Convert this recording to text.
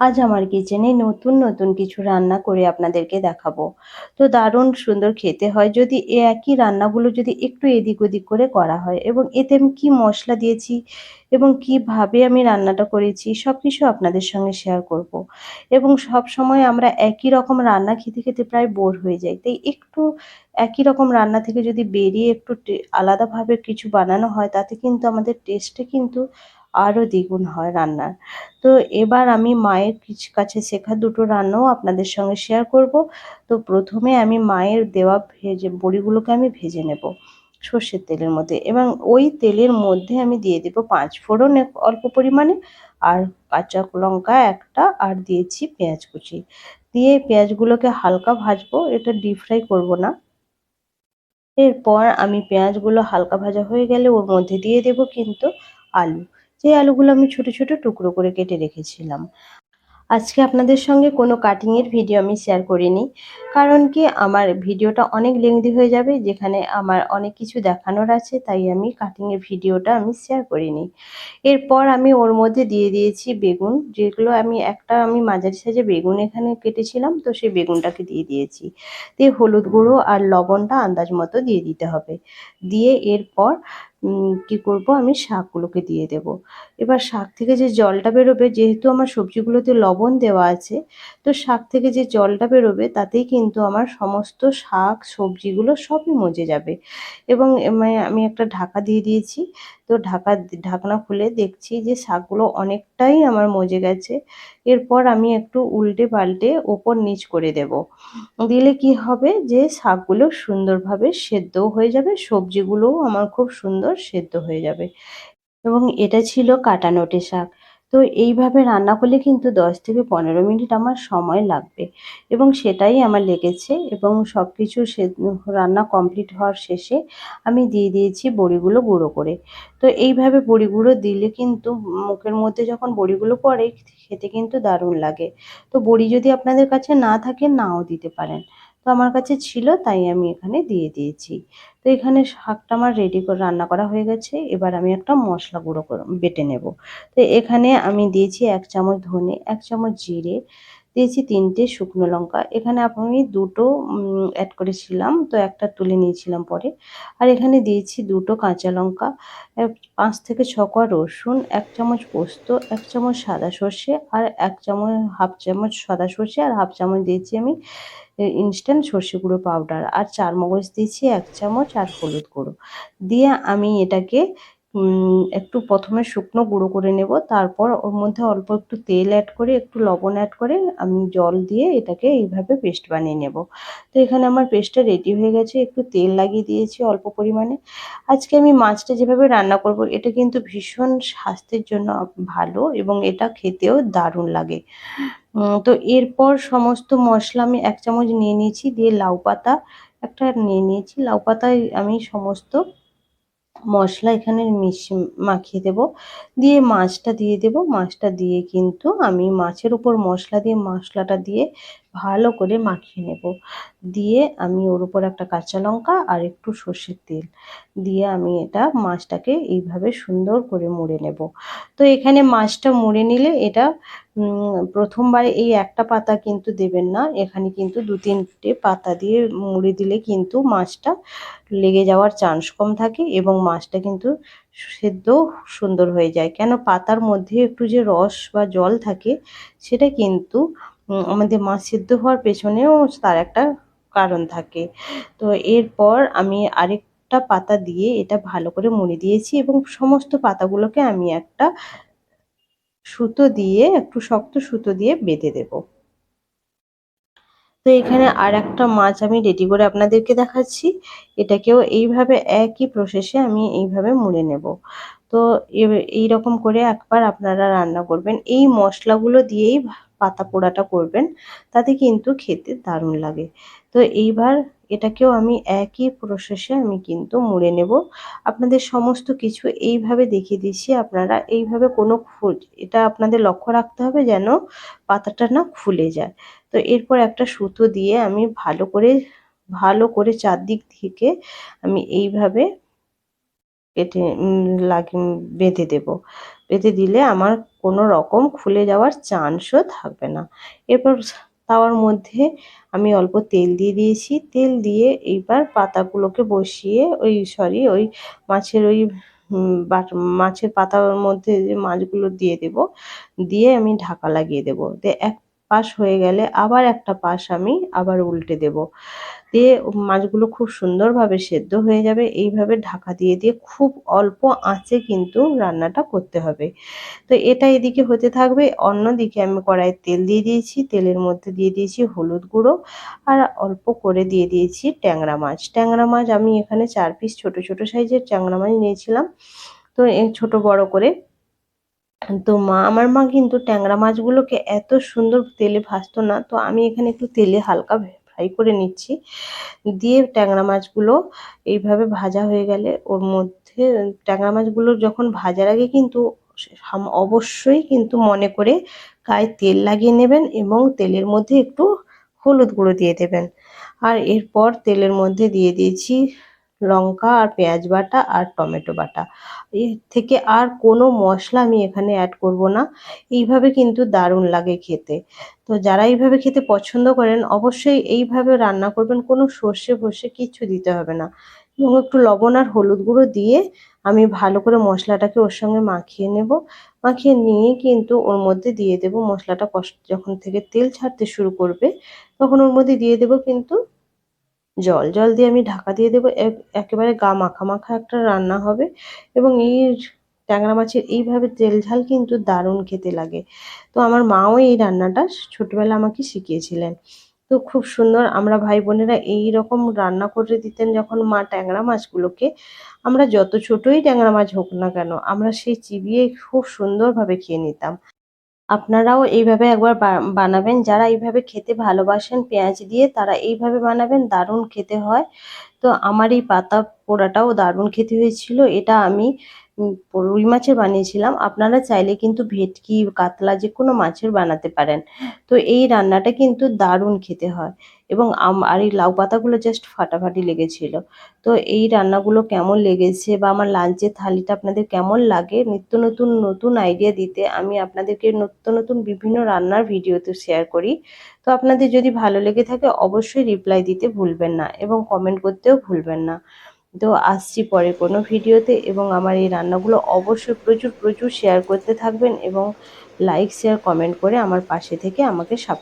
আজ আমার কিচেনে নতুন নতুন কিছু রান্না করে আপনাদেরকে দেখাবো তো দারুণ সুন্দর খেতে হয় যদি একই রান্নাগুলো যদি একটু এদিক ওদিক করে করা হয় এবং এতে আমি কী মশলা দিয়েছি এবং কীভাবে আমি রান্নাটা করেছি সব কিছু আপনাদের সঙ্গে শেয়ার করব। এবং সব সময় আমরা একই রকম রান্না খেতে খেতে প্রায় বোর হয়ে যাই তাই একটু একই রকম রান্না থেকে যদি বেরিয়ে একটু আলাদাভাবে কিছু বানানো হয় তাতে কিন্তু আমাদের টেস্টে কিন্তু আরও দ্বিগুণ হয় রান্নার। তো এবার আমি মায়ের কিছু কাছে শেখা দুটো রান্নাও আপনাদের সঙ্গে শেয়ার করব। তো প্রথমে আমি মায়ের দেওয়া ভেজে, বড়িগুলোকে আমি ভেজে নেব সর্ষের তেলের মধ্যে এবং ওই তেলের মধ্যে আমি দিয়ে দেব পাঁচ ফোড়ন অল্প পরিমাণে আর কাঁচা লঙ্কা একটা আর দিয়েছি পেঁয়াজ কুচি। দিয়ে পেঁয়াজগুলোকে হালকা ভাজবো, এটা ডিপ ফ্রাই করব না। এরপর আমি পেঁয়াজগুলো হালকা ভাজা হয়ে গেলে ওর মধ্যে দিয়ে দেব কিন্তু আলু। যে আলুগুলো আমি ছোট ছোট টুকরো করে কেটে রেখেছিলাম। আজকে আপনাদের সঙ্গে কোনো কাটিংয়ের ভিডিও আমি শেয়ার করিনি, কারণ কি আমার ভিডিওটা অনেক লেংদি হয়ে যাবে, যেখানে আমার অনেক কিছু দেখানোর আছে, তাই আমি কাটিংয়ের ভিডিওটা আমি শেয়ার করিনি। এরপর আমি ওর মধ্যে দিয়ে দিয়েছি বেগুন, যেগুলো আমি একটা আমি মাঝারি সাইজে বেগুন এখানে কেটেছিলাম, তো সেই বেগুনটাকে দিয়ে দিয়েছি। দিয়ে হলুদ গুঁড়ো আর লবণটা আন্দাজ মতো দিয়ে দিতে হবে। দিয়ে এরপর কি করব? আমি শাকগুলোকে দিয়ে দেব। এবার শাক থেকে যে জলটা বেরোবে, যেহেতু আমার সবজিগুলোতে লবণ দেওয়া আছে, তো শাক থেকে যে জলটা বেরোবে, তাতেই কিন্তু আমার সমস্ত শাক, সবজিগুলো সবই মজে যাবে। এবং আমি একটা ঢাকা দিয়ে দিয়েছি। তো ঢাকা, ঢাকনা খুলে দেখছি যে শাকগুলো অনেকটাই আমার মজে গেছে। এরপর আমি একটু উল্টে পাল্টে ওপর নিচ করে দেব। দিলে কি হবে যে শাকগুলো সুন্দরভাবে সেদ্ধও হয়ে যাবে, সবজিগুলোও আমার খুব সুন্দর সেদ্ধ হয়ে যাবে। এবং এটা ছিল কাটা নোটে শাক। তো এইভাবে রান্না করলে কিন্তু দশ থেকে পনেরো মিনিট আমার সময় লাগবে। এবং সেটাই আমার লেগেছে এবং সব কিছু সে রান্না কমপ্লিট হওয়ার শেষে আমি দিয়ে দিয়েছি বড়িগুলো গুঁড়ো করে। তো এইভাবে বড়িগুলো দিলে কিন্তু মুখের মধ্যে যখন বড়িগুলো পড়ে, খেতে কিন্তু দারুণ লাগে। তো বড়ি যদি আপনাদের কাছে না থাকে, নাও দিতে পারেন। তো আমার কাছে ছিল, তাই আমি এখানে দিয়ে দিয়েছি। তো এখানে শাকটা আমার রেডি করে রান্না করা হয়ে গেছে। এবার আমি একটা মশলা গুঁড়ো বেটে নেব। তো এখানে আমি দিয়েছি এক চামচ ধনে, এক চামচ জিরে দিয়েছি তিনটে শুকনো লঙ্কা। এখানে আমি দুটো অ্যাড করেছিলাম, তো একটা তুলে নিয়েছিলাম পরে। আর এখানে দিয়েছি দুটো কাঁচা লঙ্কা পাঁচ থেকে ছ কোয়া রসুন, এক চামচ পোস্ত, এক চামচ সাদা সর্ষে, আর এক চামচ, হাফ চামচ সাদা সর্ষে, আর হাফ চামচ দিয়েছি আমি ইনস্ট্যান্ট সর্ষে গুঁড়ো পাউডার আর চার মগজ দিয়েছি এক চামচ আর হলুদ গুঁড়ো। দিয়ে আমি এটাকে একটু প্রথমে শুকনো গুঁড়ো করে নেব, তারপর ওর মধ্যে অল্প একটু তেল অ্যাড করে, একটু লবণ অ্যাড করে আমি জল দিয়ে এটাকে এইভাবে পেস্ট বানিয়ে নেব। তো এখানে আমার পেস্টটা রেডি হয়ে গেছে, একটু তেল লাগিয়ে দিয়েছি অল্প পরিমাণে। আজকে আমি মাছটা যেভাবে রান্না করব, এটা কিন্তু ভীষণ স্বাস্থ্যের জন্য ভালো এবং এটা খেতেও দারুণ লাগে। তো এরপর সমস্ত মশলা আমি এক চামচ নিয়ে নিয়েছি, দিয়ে লাউ পাতা একটা নিয়ে নিয়েছি। লাউ পাতায় আমি সমস্ত মশলা এখানে মিশিয়ে মাখিয়ে দেব। দিয়ে মাছটা দিয়ে দেব। মাছটা দিয়ে কিন্তু আমি মাছের উপর মশলা দিয়ে, মশলাটা দিয়ে ভালো করে মাখিয়ে নেব। দিয়ে আমি ওর উপর একটা কাঁচা লঙ্কা আর একটু সর্ষের তেল দিয়ে আমি এটা মাছটাকে এইভাবে সুন্দর করে মুড়ে নেব। তো এখানে মাছটা মুড়ে নিলে এটা প্রথমবার এই একটা পাতা কিন্তু দেবেন না। এখানে কিন্তু দু তিনটে পাতা দিয়ে মুড়ে দিলে কিন্তু মাছটা লেগে যাওয়ার চান্স কম থাকে এবং মাছটা কিন্তু সেদ্ধ সুন্দর হয়ে যায়। কেন পাতার মধ্যে একটু যে রস বা জল থাকে, সেটা কিন্তু আমাদের মাছ সেদ্ধ হওয়ার পেছনেও তার একটা কারণ থাকে। তো এরপর আমি আরেকটা পাতা দিয়ে এটা ভালো করে মুড়ে দিয়েছি এবং সমস্ত পাতাগুলোকে আমি একটা সুতো দিয়ে, একটু শক্ত সুতো দিয়ে বেঁধে দেব। তো এখানে আর একটা মাছ আমি রেডি করে আপনাদেরকে দেখাচ্ছি। এটাকেও এইভাবে একই প্রসেসে আমি এইভাবে মুড়ে নেব। তো এই রকম করে একবার আপনারা রান্না করবেন। এই মশলাগুলো দিয়েই পাতা পোড়াটা করবেন, তাতে কিন্তু খেতে দারুণ লাগে। তো এইবার এটাকেও আমি একই প্রসেসে আমি কিন্তু মুড়ে নেব। আপনাদের সমস্ত কিছু এইভাবে দেখিয়ে দিচ্ছি আপনারা এইভাবে কোনো এটা আপনাদের লক্ষ্য রাখতে হবে যেন পাতাটা না খুলে যায়। তো এরপর একটা সুতো দিয়ে আমি ভালো করে ভালো করে চারদিক থেকে আমি এইভাবে কেটে লাগিয়ে বেঁধে দেব। বেঁধে দিলে আমার কোনো রকম খুলে যাওয়ার চান্সও থাকবে না। এরপর তাওয়ার মধ্যে আমি অল্প তেল দিয়ে দিয়েছি। তেল দিয়ে এইবার পাতাগুলোকে বসিয়ে ওই সরি ওই মাছের ওই বাট, মাছের পাতার মধ্যে যে মাছগুলো দিয়ে দেব, দিয়ে আমি ঢাকা লাগিয়ে দেব। দিয়ে এক পাশ হয়ে গেলে আবার একটা পাশ আমি আবার উল্টে দেব। দিয়ে মাছগুলো খুব সুন্দরভাবে সেদ্ধ হয়ে যাবে। এইভাবে ঢাকা দিয়ে দিয়ে খুব অল্প আঁচে কিন্তু রান্নাটা করতে হবে। তো এটা এদিকে হতে থাকবে। অন্যদিকে আমি কড়াইয়ে তেল দিয়ে দিয়েছি। তেলের মধ্যে দিয়ে দিয়েছি হলুদ গুঁড়ো আর অল্প করে দিয়ে দিয়েছি ট্যাংরা মাছ। ট্যাংরা মাছ আমি এখানে চার পিস ছোট ছোট সাইজের ট্যাংরা মাছ নিয়েছিলাম। তো ছোট বড় করে। তো মা, আমার মা কিন্তু ট্যাংরা মাছগুলোকে এত সুন্দর তেলে ভাজতো না। তো আমি এখানে একটু তেলে হালকা ফ্রাই করে নিচ্ছি। দিয়ে ট্যাংরা মাছগুলো এইভাবে ভাজা হয়ে গেলে ওর মধ্যে, ট্যাংরা মাছগুলো যখন ভাজার আগে কিন্তু অবশ্যই কিন্তু মনে করে গায়ে তেল লাগিয়ে নেবেন এবং তেলের মধ্যে একটু হলুদ গুঁড়ো দিয়ে দেবেন। আর এরপর তেলের মধ্যে দিয়ে দিয়েছি লঙ্কা আর পেঁয়াজ বাটা আর টমেটো বাটা। এর থেকে আর কোনো মশলা আমি এখানে অ্যাড করব না। এইভাবে কিন্তু দারুণ লাগে খেতে। তো যারা এইভাবে খেতে পছন্দ করেন, অবশ্যই এইভাবে রান্না করবেন। কোনো সর্ষে ফর্ষে কিচ্ছু দিতে হবে না। এবং একটু লবণ আর হলুদ গুঁড়ো দিয়ে আমি ভালো করে মশলাটাকে ওর সঙ্গে মাখিয়ে নেব। মাখিয়ে নিয়ে কিন্তু ওর মধ্যে দিয়ে দেব মশলাটা যখন থেকে তেল ছাড়তে শুরু করবে, তখন ওর মধ্যে দিয়ে দেব কিন্তু জল জল দিয়ে আমি ঢাকা দিয়ে দেবো। একেবারে গা মাখা মাখা একটা রান্না হবে এবং এই ট্যাংরা মাছের এইভাবে তেল ঝাল কিন্তু দারুণ খেতে লাগে। তো আমার মাও এই রান্নাটা ছোটবেলা আমাকে শিখিয়েছিলেন। তো খুব সুন্দর আমরা ভাই বোনেরা এই রকম রান্না করে দিতেন যখন মা ট্যাংরা মাছগুলোকে। আমরা যত ছোটই ট্যাংরা মাছ হোক না কেন, আমরা সেই চিবিয়ে খুব সুন্দরভাবে খেয়ে নিতাম। আপনারাও এইভাবে একবার বানাবেন। যারা এইভাবে খেতে ভালোবাসেন পেঁয়াজ দিয়ে, তারা এইভাবে বানাবেন, দারুণ খেতে হয়। তো আমার এই পাতা পোড়াটাও দারুণ খেতে হয়েছিল। এটা আমি রুই মাছের বানিয়েছিলাম। আপনারা চাইলে কিন্তু ভেটকি, কাতলা যে কোনো মাছের বানাতে পারেন। তো এই রান্নাটা কিন্তু দারুণ খেতে হয় এবং আর এই লাউ পাতাগুলো জাস্ট ফাটাফাটি লেগেছিল। তো এই রান্নাগুলো কেমন লেগেছে বা আমার লাঞ্চের থালিটা আপনাদের কেমন লাগে, নিত্য নতুন নতুন আইডিয়া দিতে আমি আপনাদেরকে নিত্য নতুন বিভিন্ন রান্নার ভিডিওতে শেয়ার করি। তো আপনাদের যদি ভালো লেগে থাকে অবশ্যই রিপ্লাই দিতে ভুলবেন না এবং কমেন্ট করতেও ভুলবেন না। তো আসছি পরে কোনো ভিডিওতে এবং আমার এই রান্নাগুলো অবশ্যই প্রচুর প্রচুর শেয়ার করতে থাকবেন এবং লাইক শেয়ার কমেন্ট করে আমার পাশে থেকে আমাকে সাপ